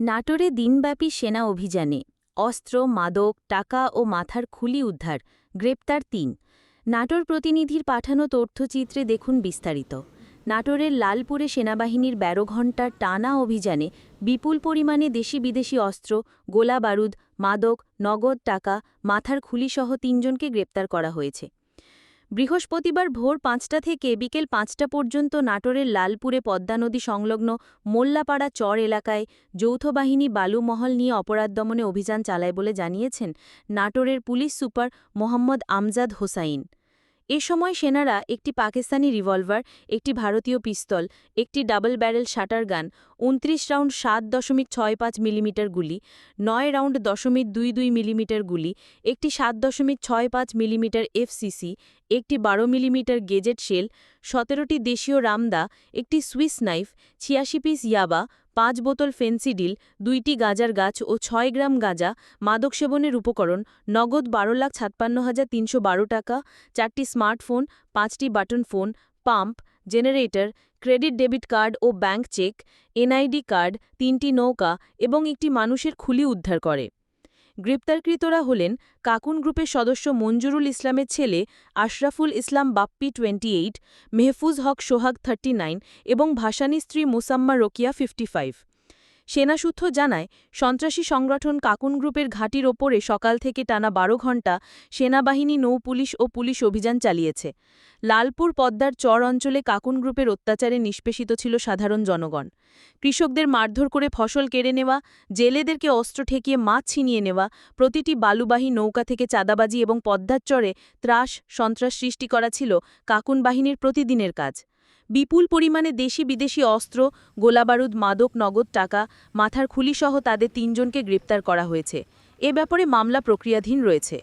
নাটোরে দিনব্যাপী সেনা অভিযানে অস্ত্র, মাদক, টাকা ও মাথার খুলি উদ্ধার, গ্রেপ্তার তিন। নাটোর প্রতিনিধির পাঠানো তথ্যচিত্রে দেখুন বিস্তারিত। নাটোরের লালপুরে সেনাবাহিনীর বারো ঘণ্টার টানা অভিযানে বিপুল পরিমাণে দেশি বিদেশি অস্ত্র, গোলা বারুদ, মাদক, নগদ টাকা, মাথার খুলিসহ তিনজনকে গ্রেপ্তার করা হয়েছে। বৃহস্পতিবার ভোর পাঁচটা থেকে বিকেল পাঁচটা পর্যন্ত নাটোরের লালপুরে পদ্মা নদী সংলগ্ন মোল্লাপাড়া চর এলাকায় যৌথবাহিনী বালুমহল নিয়ে অপরাধ দমনে অভিযান চালায় বলে জানিয়েছেন নাটোরের পুলিশ সুপার মোহাম্মদ আমজাদ হোসাইন। এ সময় সেনারা একটি পাকিস্তানি রিভলভার একটি ভারতীয় পিস্তল একটি ডাবল ব্যারেল শাটার গান উনত্রিশ রাউন্ড সাত দশমিক ছয় পাঁচ মিলিমিটার গুলি, নয় রাউন্ড দশমিক দুই দুই মিলিমিটার গুলি, একটি সাত দশমিক ছয় পাঁচ মিলিমিটার এফসিসি একটি বারো মিলিমিটার গেজেট শেল সতেরোটি দেশীয় রামদা, একটি সুইস নাইফ, ছিয়াশি পিস ইয়াবা, পাঁচ বোতল ফেন্সিডিল দুইটি গাজার গাছ ও ছয় গ্রাম গাঁজা, মাদক সেবনের উপকরণ, নগদ বারো লাখ ছাপ্পান্ন হাজার তিনশো বারো টাকা, চারটি স্মার্টফোন, পাঁচটি button phone, pump, generator, credit debit card ও ব্যাংক চেক, এনআইডি কার্ড, তিনটি নৌকা এবং একটি মানুষের খুলি উদ্ধার করে। গ্রেপ্তারকৃতরা হলেন কাকুন গ্রুপের সদস্য মঞ্জুরুল ইসলামের ছেলে Ashraful Islam Bappi twenty eight, Mehfuz Haque Sohag thirty nine এবং ভাসানী স্ত্রী মোসাম্মা রোকিয়া ফিফটি ফাইভ। সেনাসূত্র জানায়, সন্ত্রাসী সংগঠন কাকুন গ্রুপের ঘাঁটির ওপরে সকাল থেকে টানা বারো ঘণ্টা সেনাবাহিনী নৌপুলিশ ও পুলিশ অভিযান চালিয়েছে। লালপুর পদ্মার চর অঞ্চলে কাকুন গ্রুপের অত্যাচারে নিষ্পেষিত ছিল সাধারণ জনগণ। কৃষকদের মারধর করে ফসল কেড়ে নেওয়া, জেলেদেরকে অস্ত্র ঠেকিয়ে মাছ ছিনিয়ে নেওয়া, প্রতিটি বালুবাহী নৌকা থেকে চাঁদাবাজি এবং পদ্মার চরে ত্রাস সন্ত্রাস সৃষ্টি করা ছিল কাকুন বাহিনীর প্রতিদিনের কাজ। বিপুল পরিমাণে দেশি বিদেশি অস্ত্র, গোলাবারুদ, মাদক, নগদ টাকা, মাথার খুলিসহ তাদের তিনজনকে গ্রেপ্তার করা হয়েছে। এ ব্যাপারে মামলা প্রক্রিয়াধীন রয়েছে।